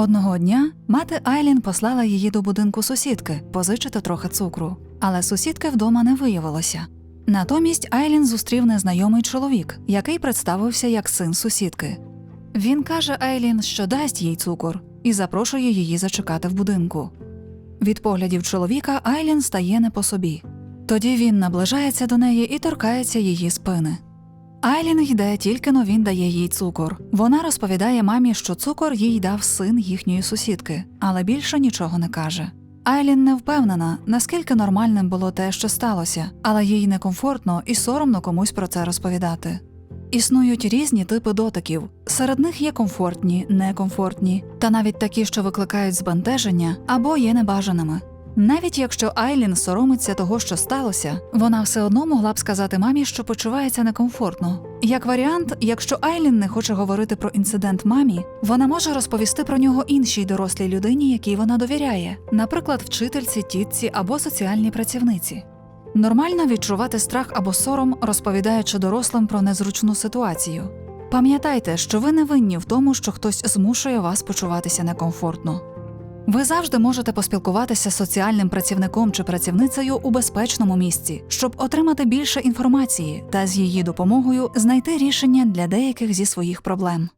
Одного дня мати Айлін послала її до будинку сусідки позичити трохи цукру, але сусідки вдома не виявилося. Натомість Айлін зустрів незнайомий чоловік, який представився як син сусідки. Він каже Айлін, що дасть їй цукор, і запрошує її зачекати в будинку. Від поглядів чоловіка Айлін стає не по собі. Тоді він наближається до неї і торкається її спини. Айлін йде, тільки но він дає їй цукор. Вона розповідає мамі, що цукор їй дав син їхньої сусідки, але більше нічого не каже. Айлін не впевнена, наскільки нормальним було те, що сталося, але їй некомфортно і соромно комусь про це розповідати. Існують різні типи дотиків. Серед них є комфортні, некомфортні, та навіть такі, що викликають збентеження або є небажаними. Навіть якщо Айлін соромиться того, що сталося, вона все одно могла б сказати мамі, що почувається некомфортно. Як варіант, якщо Айлін не хоче говорити про інцидент мамі, вона може розповісти про нього іншій дорослій людині, якій вона довіряє, наприклад, вчительці, тітці або соціальній працівниці. Нормально відчувати страх або сором, розповідаючи дорослим про незручну ситуацію. Пам'ятайте, що ви не винні в тому, що хтось змушує вас почуватися некомфортно. Ви завжди можете поспілкуватися з соціальним працівником чи працівницею у безпечному місці, щоб отримати більше інформації та з її допомогою знайти рішення для деяких зі своїх проблем.